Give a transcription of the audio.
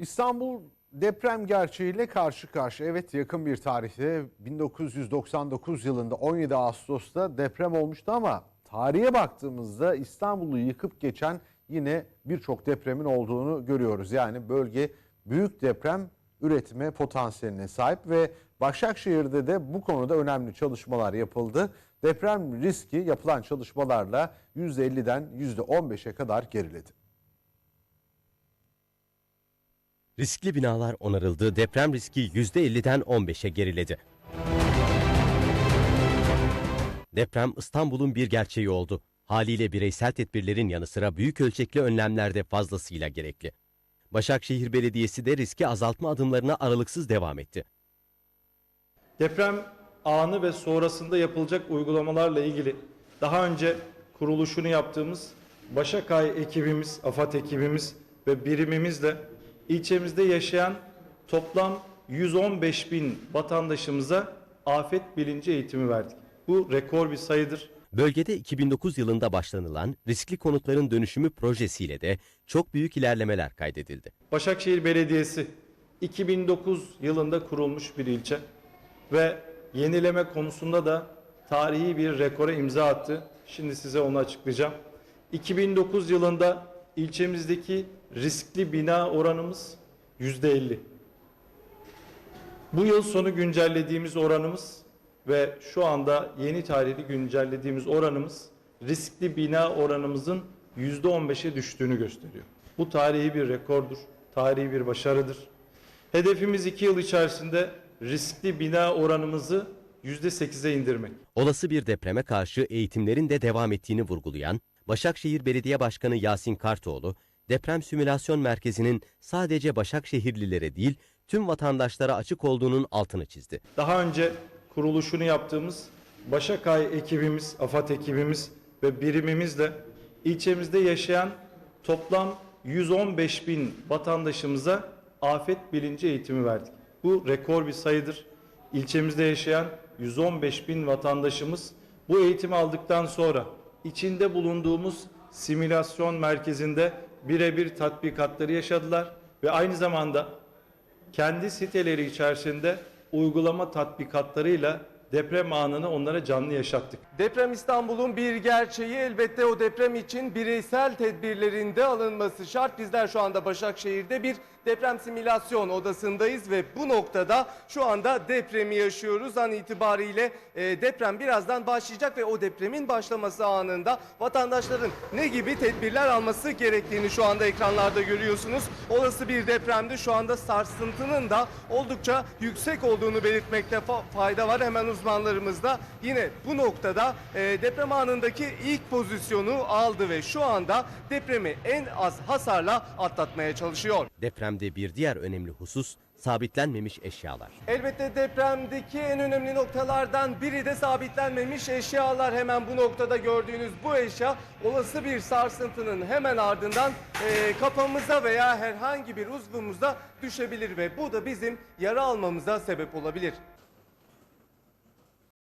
İstanbul deprem gerçeğiyle karşı karşıya. Evet yakın bir tarihte 1999 yılında 17 Ağustos'ta deprem olmuştu ama tarihe baktığımızda İstanbul'u yıkıp geçen yine birçok depremin olduğunu görüyoruz. Yani bölge büyük deprem üretme potansiyeline sahip ve Başakşehir'de de bu konuda önemli çalışmalar yapıldı. Deprem riski yapılan çalışmalarla %50'den %15'e kadar geriledi. Riskli binalar onarıldı, deprem riski %50'den 15'e geriledi. Deprem İstanbul'un bir gerçeği oldu. Haliyle bireysel tedbirlerin yanı sıra büyük ölçekli önlemler de fazlasıyla gerekli. Başakşehir Belediyesi de riski azaltma adımlarına aralıksız devam etti. Deprem anı ve sonrasında yapılacak uygulamalarla ilgili daha önce kuruluşunu yaptığımız Başakay ekibimiz, AFAD ekibimiz ve birimimizle ilçemizde yaşayan toplam 115 bin vatandaşımıza afet bilinci eğitimi verdik. Bu rekor bir sayıdır. Bölgede 2009 yılında başlanılan riskli konutların dönüşümü projesiyle de çok büyük ilerlemeler kaydedildi. Başakşehir Belediyesi 2009 yılında kurulmuş bir ilçe ve yenileme konusunda da tarihi bir rekora imza attı. Şimdi size onu açıklayacağım. 2009 yılında ilçemizdeki riskli bina oranımız %50. Bu yıl sonu güncellediğimiz oranımız ve şu anda yeni tarihli güncellediğimiz oranımız riskli bina oranımızın %15'e düştüğünü gösteriyor. Bu tarihi bir rekordur, tarihi bir başarıdır. Hedefimiz iki yıl içerisinde riskli bina oranımızı %8'e indirmek. Olası bir depreme karşı eğitimlerin de devam ettiğini vurgulayan Başakşehir Belediye Başkanı Yasin Kartoğlu, deprem simülasyon merkezinin sadece Başakşehirlilere değil tüm vatandaşlara açık olduğunun altını çizdi. Daha önce kuruluşunu yaptığımız Başakay ekibimiz, AFAD ekibimiz ve birimimizle ilçemizde yaşayan toplam 115 bin vatandaşımıza afet bilinci eğitimi verdik. Bu rekor bir sayıdır. İlçemizde yaşayan 115 bin vatandaşımız bu eğitimi aldıktan sonra içinde bulunduğumuz simülasyon merkezinde birebir tatbikatları yaşadılar ve aynı zamanda kendi siteleri içerisinde uygulama tatbikatlarıyla deprem anını onlara canlı yaşattık. Deprem İstanbul'un bir gerçeği elbette o deprem için bireysel tedbirlerin de alınması şart. Bizler şu anda Başakşehir'de bir deprem simülasyon odasındayız ve bu noktada şu anda depremi yaşıyoruz. An itibariyle e, deprem birazdan başlayacak ve o depremin başlaması anında vatandaşların ne gibi tedbirler alması gerektiğini şu anda ekranlarda görüyorsunuz. Olası bir depremde şu anda sarsıntının da oldukça yüksek olduğunu belirtmekte fa- fayda var. Hemen uzmanlarımız da yine bu noktada e, deprem anındaki ilk pozisyonu aldı ve şu anda depremi en az hasarla atlatmaya çalışıyor. Depremde bir diğer önemli husus sabitlenmemiş eşyalar. Elbette depremdeki en önemli noktalardan biri de sabitlenmemiş eşyalar. Hemen bu noktada gördüğünüz bu eşya olası bir sarsıntının hemen ardından e, kafamıza veya herhangi bir uzvumuza düşebilir ve bu da bizim yara almamıza sebep olabilir.